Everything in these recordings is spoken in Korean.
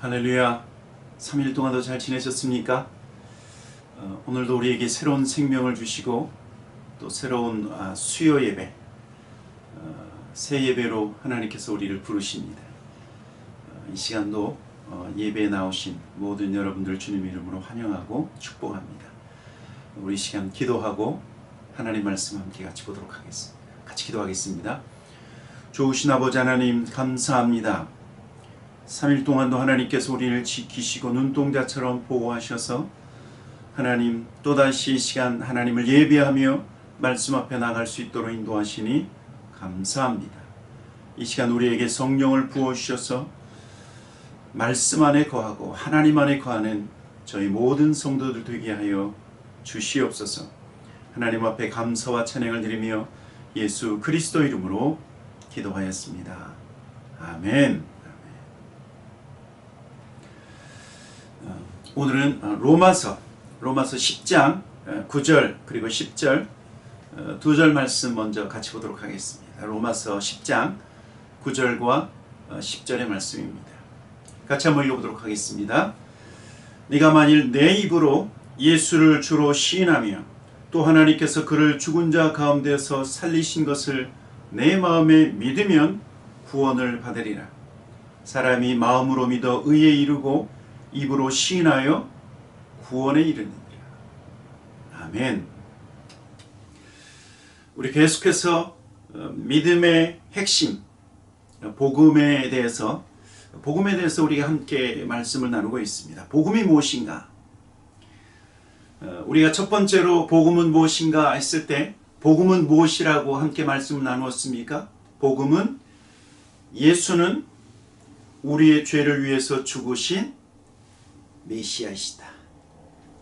할렐루야. 3일 동안도 잘 지내셨습니까? 어, 오늘도 우리에게 새로운 생명을 주시고 또 새로운 아, 수요 예배, 어, 새 예배로 하나님께서 우리를 부르십니다. 어, 이 시간도 어, 예배에 나오신 모든 여러분들 주님 이름으로 환영하고 축복합니다. 우리 시간 기도하고 하나님 말씀 함께 같이 보도록 하겠습니다. 같이 기도하겠습니다. 좋으신 아버지 하나님 감사합니다. 3일 동안도 하나님께서 우리를 지키시고 눈동자처럼 보호하셔서 하나님 또다시 이 시간 하나님을 예배하며 말씀 앞에 나갈 수 있도록 인도하시니 감사합니다. 이 시간 우리에게 성령을 부어 주셔서 말씀 안에 거하고 하나님 안에 거하는 저희 모든 성도들 되게 하여 주시옵소서. 하나님 앞에 감사와 찬양을 드리며 예수 그리스도 이름으로 기도하였습니다. 아멘. 오늘은 어, 로마서 로마서 10장 9절 그리고 10절 어, 두절 말씀 먼저 같이 보도록 하겠습니다. 로마서 10장 9절과 10절의 말씀입니다. 같이 한번 읽어보도록 하겠습니다. 네가 만일 내 입으로 예수를 주로 시인하며 또 하나님께서 그를 죽은 자 가운데서 살리신 것을 내 마음에 믿으면 구원을 받으리라. 사람이 마음으로 믿어 의에 이르고 입으로 시인하여 구원에 이르느니라. 아멘. 우리 계속해서 어, 믿음의 핵심, 복음에 대해서 복음에 대해서 우리가 함께 말씀을 나누고 있습니다. 복음이 무엇인가? 어, 우리가 첫 번째로 복음은 무엇인가 했을 때 복음은 무엇이라고 함께 말씀을 나누었습니까? 복음은 예수는 우리의 죄를 위해서 죽으신 메시아이시다.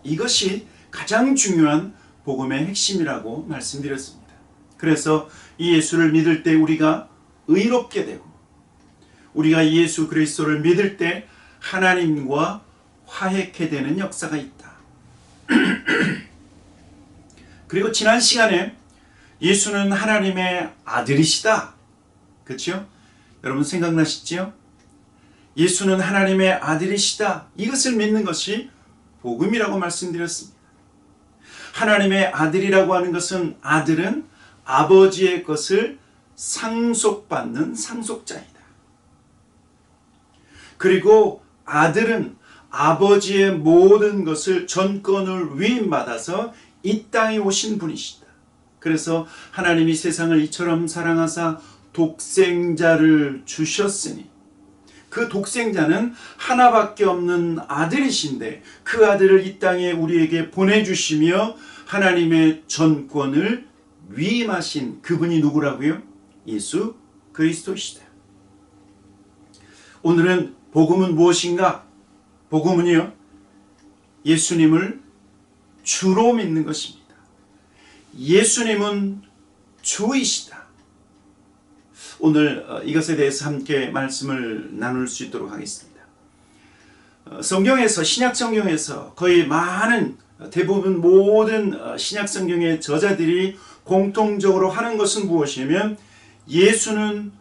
이것이 가장 중요한 복음의 핵심이라고 말씀드렸습니다. 그래서 이 예수를 믿을 때 우리가 의롭게 되고 우리가 예수 그리스도를 믿을 때 하나님과 화해케 되는 역사가 있다. 그리고 지난 시간에 예수는 하나님의 아들이시다. 그렇죠? 여러분 생각나시죠? 예수는 하나님의 아들이시다. 이것을 믿는 것이 복음이라고 말씀드렸습니다. 하나님의 아들이라고 하는 것은 아들은 아버지의 것을 상속받는 상속자이다. 그리고 아들은 아버지의 모든 것을 전권을 위임받아서 이 땅에 오신 분이시다. 그래서 하나님이 세상을 이처럼 사랑하사 독생자를 주셨으니 그 독생자는 하나밖에 없는 아들이신데 그 아들을 이 땅에 우리에게 보내주시며 하나님의 전권을 위임하신 그분이 누구라고요? 예수 그리스도시다. 오늘은 복음은 무엇인가? 복음은요, 예수님을 주로 믿는 것입니다. 예수님은 주이시다. 오늘 어, 이것에 대해서 함께 말씀을 나눌 수 있도록 하겠습니다. 어, 성경에서 신약 성경에서 거의 많은 어, 대부분 모든 신약 성경의 저자들이 공통적으로 하는 것은 무엇이냐면 예수는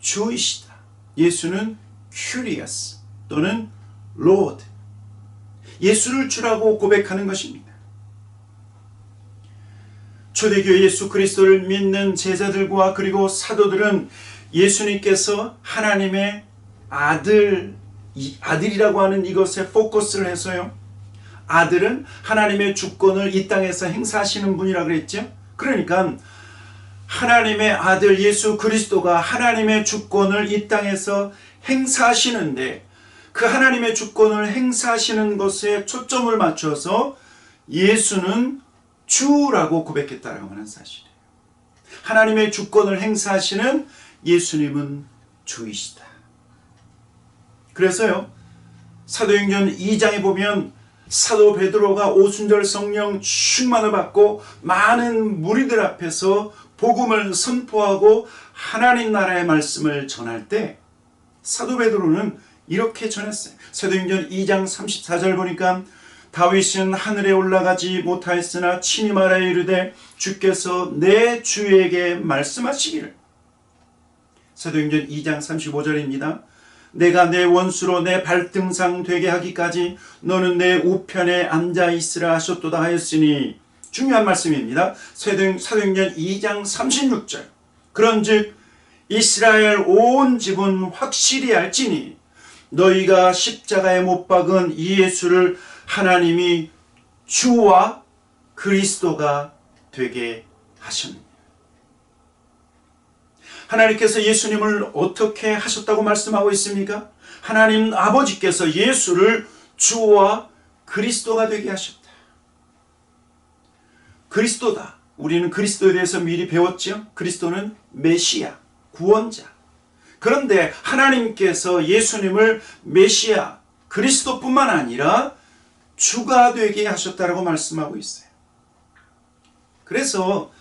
주이시다. 예수는 큐리어스 또는 로드. 예수를 주라고 고백하는 것입니다. 초대교회 예수 그리스도를 믿는 제자들과 그리고 사도들은 예수님께서 하나님의 아들 아들이라고 하는 이것에 포커스를 해서요. 아들은 하나님의 주권을 이 땅에서 행사하시는 분이라 그랬죠. 그러니까 하나님의 아들 예수 그리스도가 하나님의 주권을 이 땅에서 행사하시는데 그 하나님의 주권을 행사하시는 것에 초점을 맞춰서 예수는 주라고 고백했다라고 하는 사실이에요. 하나님의 주권을 행사하시는 예수님은 주이시다. 그래서요. 사도행전 2장에 보면 사도 베드로가 오순절 성령 충만을 받고 많은 무리들 앞에서 복음을 선포하고 하나님 나라의 말씀을 전할 때 사도 베드로는 이렇게 전했어요. 사도행전 2장 34절 보니까 다윗은 하늘에 올라가지 못하였으나 친히 말하여 이르되 주께서 내 주에게 말씀하시기를 사도행전 2장 35절입니다. 내가 내 원수로 내 발등상 되게 하기까지 너는 내 우편에 앉아 있으라 하셨도다 하였으니 중요한 말씀입니다. 사도행- 사도행전 2장 36절. 그런즉 이스라엘 온 집은 확실히 알지니 너희가 십자가에 못 박은 이 예수를 하나님이 주와 그리스도가 되게 하셨느니라. 하나님께서 예수님을 어떻게 하셨다고 말씀하고 있습니까? 하나님 아버지께서 예수를 주와 그리스도가 되게 하셨다. 그리스도다. 우리는 그리스도에 대해서 미리 배웠죠? 그리스도는 메시아, 구원자. 그런데 하나님께서 예수님을 메시아, 그리스도뿐만 아니라 주가 되게 하셨다라고 말씀하고 있어요. 그래서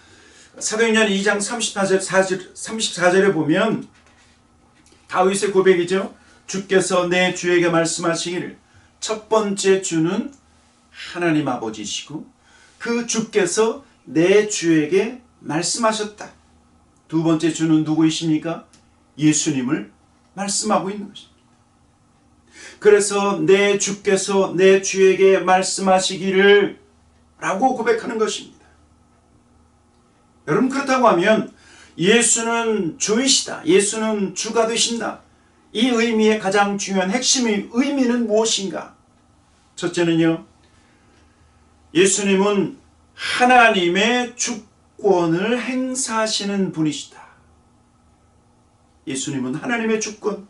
사도행전 2장 34절, 4절, 34절에 보면 다윗의 고백이죠. 주께서 내 주에게 말씀하시기를 첫 번째 주는 하나님 아버지시고 그 주께서 내 주에게 말씀하셨다. 두 번째 주는 누구이십니까? 예수님을 말씀하고 있는 것입니다. 그래서 내 주께서 내 주에게 말씀하시기를 라고 고백하는 것입니다. 여러분 그렇다고 하면 예수는 주이시다. 예수는 주가 되신다. 이 의미의 가장 중요한 핵심의 의미는 무엇인가? 첫째는요. 예수님은 하나님의 주권을 행사하시는 분이시다. 예수님은 하나님의 주권.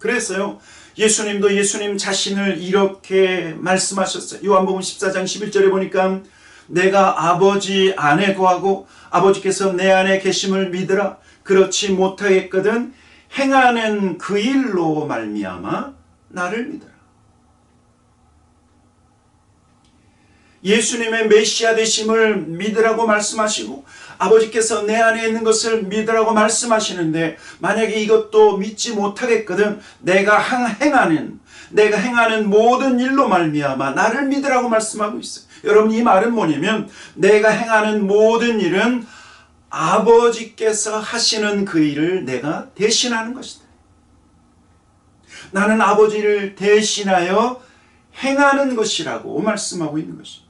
그래서요. 예수님도 예수님 자신을 이렇게 말씀하셨어요. 요한복음 14장 11절에 보니까 내가 아버지 안에 거하고 아버지께서 내 안에 계심을 믿으라. 그렇지 못하겠거든 행하는 그 일로 말미암아 나를 믿으라. 예수님의 메시아 되심을 믿으라고 말씀하시고 아버지께서 내 안에 있는 것을 믿으라고 말씀하시는데 만약에 이것도 믿지 못하겠거든 내가 행하는 내가 행하는 모든 일로 말미암아 나를 믿으라고 말씀하고 있어요. 여러분 이 말은 뭐냐면 내가 행하는 모든 일은 아버지께서 하시는 그 일을 내가 대신하는 것이다. 나는 아버지를 대신하여 행하는 것이라고 말씀하고 있는 것입니다.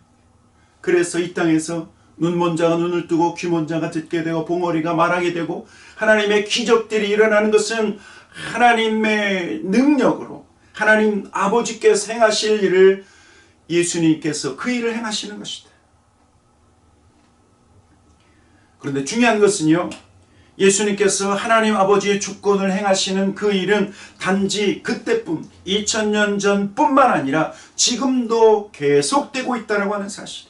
그래서 이 땅에서 눈먼 자가 눈을 뜨고 귀먼 자가 듣게 되고 봉어리가 말하게 되고 하나님의 기적들이 일어나는 것은 하나님의 능력으로 하나님 아버지께서 행하실 일을 예수님께서 그 일을 행하시는 것이다. 그런데 중요한 것은요. 예수님께서 하나님 아버지의 주권을 행하시는 그 일은 단지 그때뿐 2000년 전뿐만 아니라 지금도 계속되고 있다고 하는 사실이에요.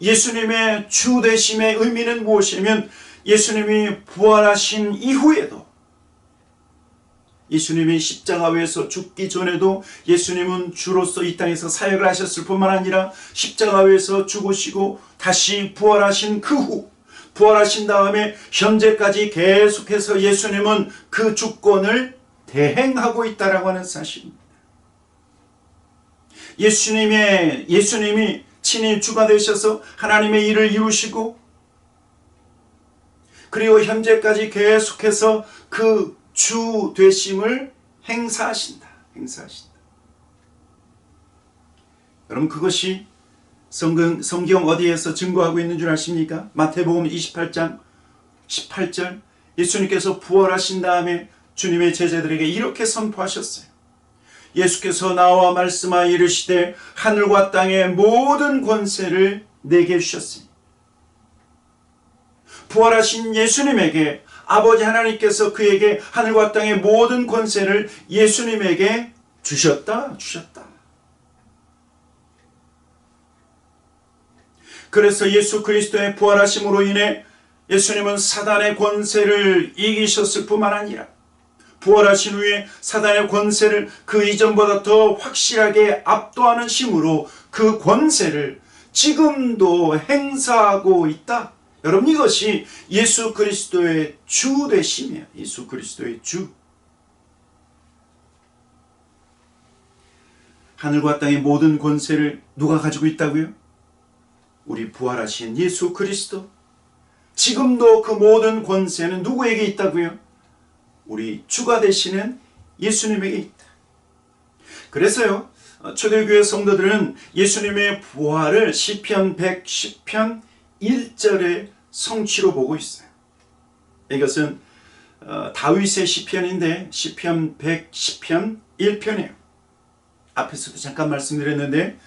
예수님의 주 되심의 의미는 무엇이냐면 예수님이 부활하신 이후에도 예수님이 십자가 위에서 죽기 전에도 예수님은 주로서 이 땅에서 사역을 하셨을 뿐만 아니라 십자가 위에서 죽으시고 다시 부활하신 그 후 부활하신 다음에 현재까지 계속해서 예수님은 그 주권을 대행하고 있다라고 하는 사실입니다. 예수님의 예수님이 친히 주가 되셔서 하나님의 일을 이루시고 그리고 현재까지 계속해서 그 주 되심을 행사하신다. 행사하신다. 여러분 그것이 성경, 성경 어디에서 증거하고 있는 줄 아십니까? 마태복음 28장 18절 예수님께서 부활하신 다음에 주님의 제자들에게 이렇게 선포하셨어요. 예수께서 나와 말씀하여 이르시되 하늘과 땅의 모든 권세를 내게 주셨으니 부활하신 예수님에게 아버지 하나님께서 그에게 하늘과 땅의 모든 권세를 예수님에게 주셨다 주셨다. 그래서 예수 그리스도의 부활하심으로 인해 예수님은 사단의 권세를 이기셨을 뿐만 아니라 부활하신 후에 사단의 권세를 그 이전보다 더 확실하게 압도하는 힘으로 그 권세를 지금도 행사하고 있다. 여러분 이것이 예수 그리스도의 주 되심이에요. 예수 그리스도의 주. 하늘과 땅의 모든 권세를 누가 가지고 있다고요? 우리 부활하신 예수 그리스도. 지금도 그 모든 권세는 누구에게 있다고요? 우리 주가 되시는 예수님에게 있다. 그래서요. 어, 초대교회 성도들은 예수님의 부활을 시편 110편 1절의 성취로 보고 있어요. 이것은 어, 다윗의 시편인데 시편 110편 1편이에요. 앞에서도 잠깐 말씀드렸는데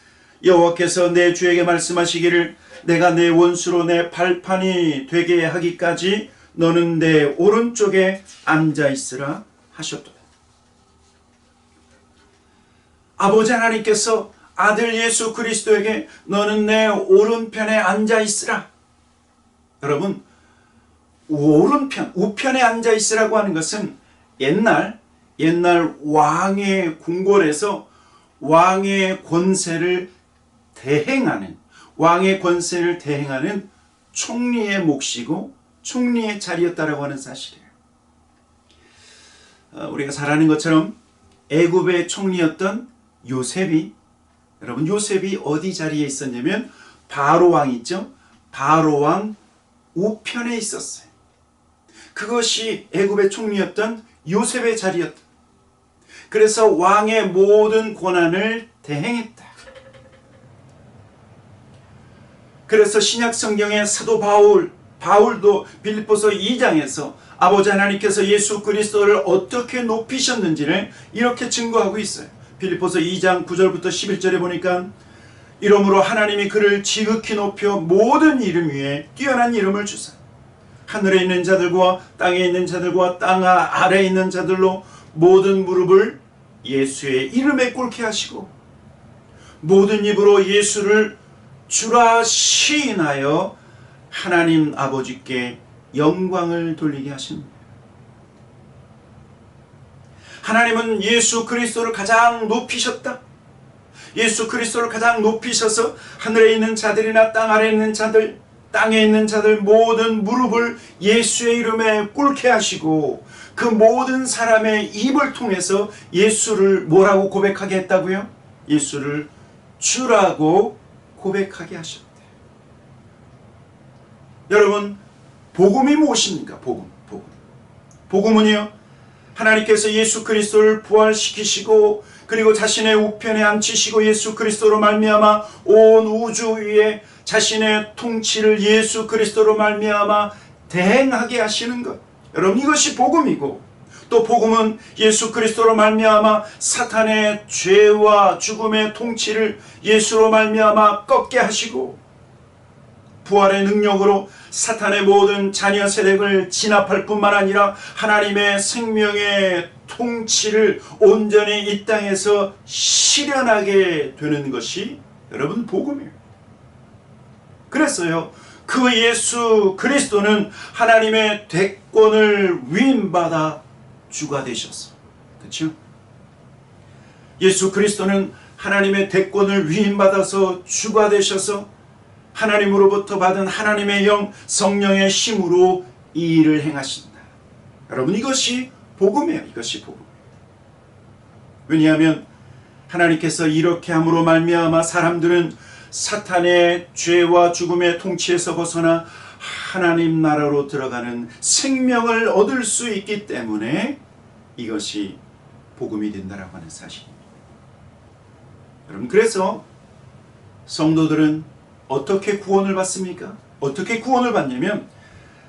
여호와께서 내 주에게 말씀하시기를 내가 내 원수로 내 발판이 되게 하기까지 너는 내 오른쪽에 앉아 있으라 하셨도다. 아버지 하나님께서 아들 예수 그리스도에게 너는 내 오른편에 앉아 있으라. 여러분 오른편, 우편에 앉아 있으라고 하는 것은 옛날 옛날 왕의 궁궐에서 왕의 권세를 대행하는 왕의 권세를 대행하는 총리의 몫이고 총리의 자리였다라고 하는 사실이에요. 어, 우리가 잘 아는 것처럼 애굽의 총리였던 요셉이 여러분 요셉이 어디 자리에 있었냐면 바로 왕 있죠? 바로 왕 우편에 있었어요. 그것이 애굽의 총리였던 요셉의 자리였다. 그래서 왕의 모든 권한을 대행했다. 그래서 신약 성경의 사도 바울, 바울도 빌립보서 2장에서 아버지 하나님께서 예수 그리스도를 어떻게 높이셨는지를 이렇게 증거하고 있어요. 빌립보서 2장 9절부터 11절에 보니까 이러므로 하나님이 그를 지극히 높여 모든 이름 위에 뛰어난 이름을 주사 하늘에 있는 자들과 땅에 있는 자들과 땅 아래에 있는 자들로 모든 무릎을 예수의 이름에 꿇게 하시고 모든 입으로 예수를 주라 시인하여 하나님 아버지께 영광을 돌리게 하십니다. 하나님은 예수 그리스도를 가장 높이셨다. 예수 그리스도를 가장 높이셔서 하늘에 있는 자들이나 땅 아래에 있는 자들, 땅에 있는 자들 모든 무릎을 예수의 이름에 꿇게 하시고 그 모든 사람의 입을 통해서 예수를 뭐라고 고백하게 했다고요? 예수를 주라고 고백하게 하셨대. 여러분, 복음이 무엇입니까? 복음, 복음. 복음은요, 하나님께서 예수 그리스도를 부활시키시고 그리고 자신의 우편에 앉히시고 예수 그리스도로 말미암아 온 우주 위에 자신의 통치를 예수 그리스도로 말미암아 대행하게 하시는 것. 여러분 이것이 복음이고 또 복음은 예수 그리스도로 말미암아 사탄의 죄와 죽음의 통치를 예수로 말미암아 꺾게 하시고 부활의 능력으로 사탄의 모든 자녀 세력을 진압할 뿐만 아니라 하나님의 생명의 통치를 온전히 이 땅에서 실현하게 되는 것이 여러분 복음이에요. 그랬어요. 그 예수 그리스도는 하나님의 대권을 위임받아 주가 되셨어. 그렇죠? 예수 그리스도는 하나님의 대권을 위임받아서 주가 되셔서 하나님으로부터 받은 하나님의 영 성령의 힘으로 이 일을 행하신다. 여러분 이것이 복음이에요. 이것이 복음. 왜냐하면 하나님께서 이렇게 함으로 말미암아 사람들은 사탄의 죄와 죽음의 통치에서 벗어나 하나님 나라로 들어가는 생명을 얻을 수 있기 때문에 이것이 복음이 된다라고 하는 사실입니다. 여러분 그래서 성도들은 어떻게 구원을 받습니까? 어떻게 구원을 받냐면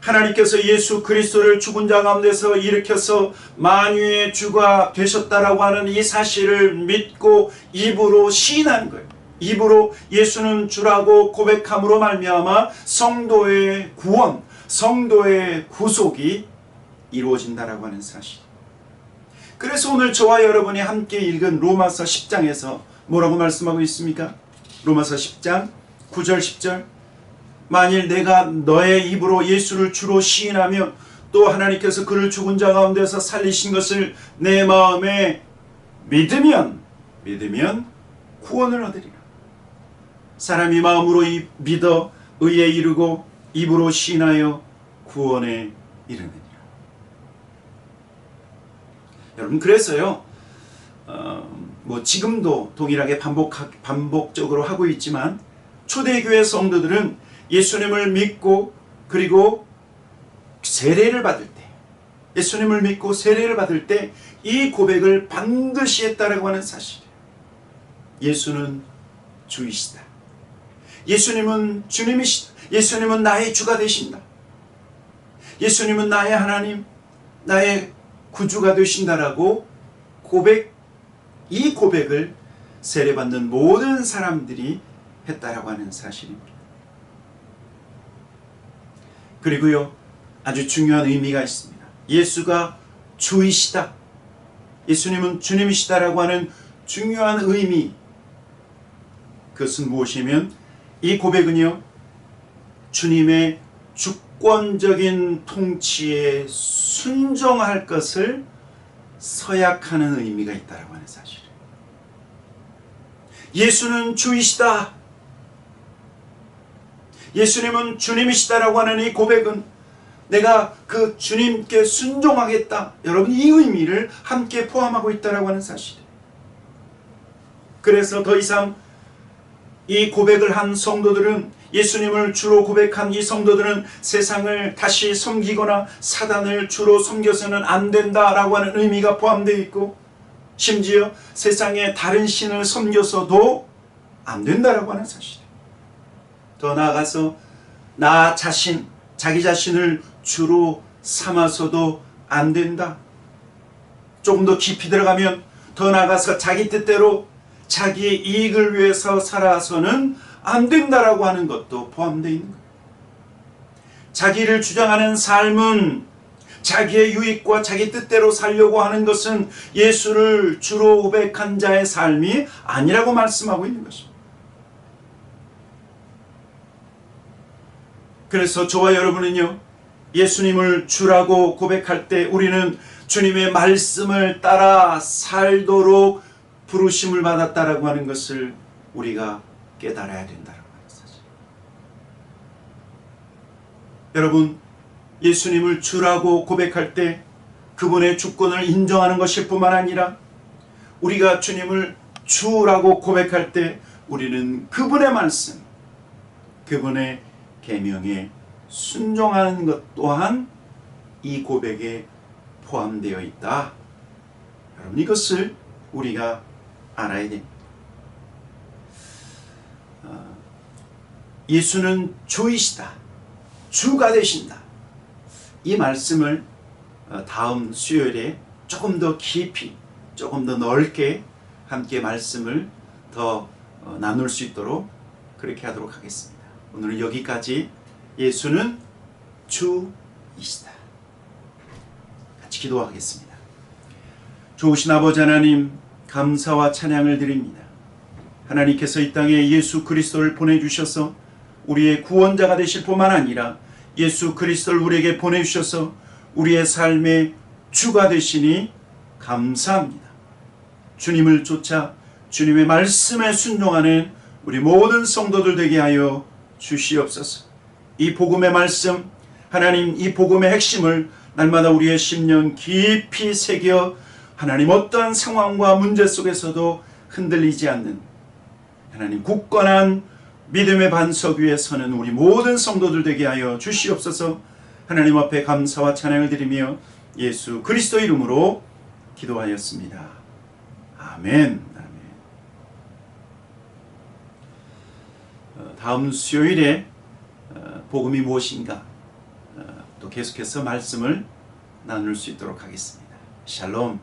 하나님께서 예수 그리스도를 죽은 자 가운데서 일으켜서 만유의 주가 되셨다라고 하는 이 사실을 믿고 입으로 시인한 거예요. 입으로 예수는 주라고 고백함으로 말미암아 성도의 구원, 성도의 구속이 이루어진다라고 하는 사실. 그래서 오늘 저와 여러분이 함께 읽은 로마서 10장에서 뭐라고 말씀하고 있습니까? 로마서 10장 9절 10절 만일 내가 너의 입으로 예수를 주로 시인하며 또 하나님께서 그를 죽은 자 가운데서 살리신 것을 내 마음에 믿으면 믿으면 구원을 얻으리라. 사람이 마음으로 믿어 의에 이르고 입으로 시인하여 구원에 이르느니라. 여러분 그래서요. 어, 뭐 지금도 동일하게 반복 반복적으로 하고 있지만 초대교회 성도들은 예수님을 믿고 그리고 세례를 받을 때 예수님을 믿고 세례를 받을 때 이 고백을 반드시 했다라고 하는 사실이에요. 예수는 주이시다. 예수님은 주님이시다. 예수님은 나의 주가 되신다. 예수님은 나의 하나님, 나의 구주가 되신다라고 고백, 이 고백을 세례받는 모든 사람들이 했다라고 하는 사실입니다. 그리고요, 아주 중요한 의미가 있습니다. 예수가 주이시다. 예수님은 주님이시다라고 하는 중요한 의미. 그것은 무엇이면 이 고백은요, 주님의 주권적인 통치에 순종할 것을 서약하는 의미가 있다라고 하는 사실이에요. 예수는 주이시다. 예수님은 주님이시다라고 하는 이 고백은 내가 그 주님께 순종하겠다. 여러분 이 의미를 함께 포함하고 있다라고 하는 사실이에요. 그래서 더 이상 이 고백을 한 성도들은 예수님을 주로 고백한 이 성도들은 세상을 다시 섬기거나 사단을 주로 섬겨서는 안 된다라고 하는 의미가 포함되어 있고 심지어 세상의 다른 신을 섬겨서도 안 된다라고 하는 사실이에요. 더 나아가서 나 자신, 자기 자신을 주로 삼아서도 안 된다. 조금 더 깊이 들어가면 더 나아가서 자기 뜻대로 자기 이익을 위해서 살아서는 안 된다라고 하는 것도 포함되어 있는. 자기를 주장하는 삶은 자기의 유익과 자기 뜻대로 살려고 하는 것은 예수를 주로 고백한 자의 삶이 아니라고 말씀하고 있는 것입니다. 그래서 저와 여러분은요, 예수님을 주라고 고백할 때 우리는 주님의 말씀을 따라 살도록 부르심을 받았다라고 하는 것을 우리가 깨달아야 된다는 말이죠. 여러분, 예수님을 주라고 고백할 때 그분의 주권을 인정하는 것일 뿐만 아니라 우리가 주님을 주라고 고백할 때 우리는 그분의 말씀, 그분의 계명에 순종하는 것 또한 이 고백에 포함되어 있다. 여러분 이것을 우리가 알아야 됩니다. 어, 예수는 주이시다. 주가 되신다. 이 말씀을 어, 다음 수요일에 조금 더 깊이, 조금 더 넓게 함께 말씀을 더 어, 나눌 수 있도록 그렇게 하도록 하겠습니다. 오늘은 여기까지 예수는 주이시다. 같이 기도하겠습니다. 좋으신 아버지 하나님, 감사와 찬양을 드립니다. 하나님께서 이 땅에 예수 그리스도를 보내주셔서 우리의 구원자가 되실 뿐만 아니라 예수 그리스도를 우리에게 보내주셔서 우리의 삶의 주가 되시니 감사합니다. 주님을 쫓아 주님의 말씀에 순종하는 우리 모든 성도들 되게 하여 주시옵소서. 이 복음의 말씀, 하나님 이 복음의 핵심을 날마다 우리의 심령 깊이 새겨 하나님 어떠한 상황과 문제 속에서도 흔들리지 않는 하나님 굳건한 믿음의 반석 위에 서는 우리 모든 성도들 되게 하여 주시옵소서. 하나님 앞에 감사와 찬양을 드리며 예수 그리스도 이름으로 기도하였습니다. 아멘. 아멘. 어, 다음 수요일에 어, 복음이 무엇인가 어, 또 계속해서 말씀을 나눌 수 있도록 하겠습니다. 샬롬.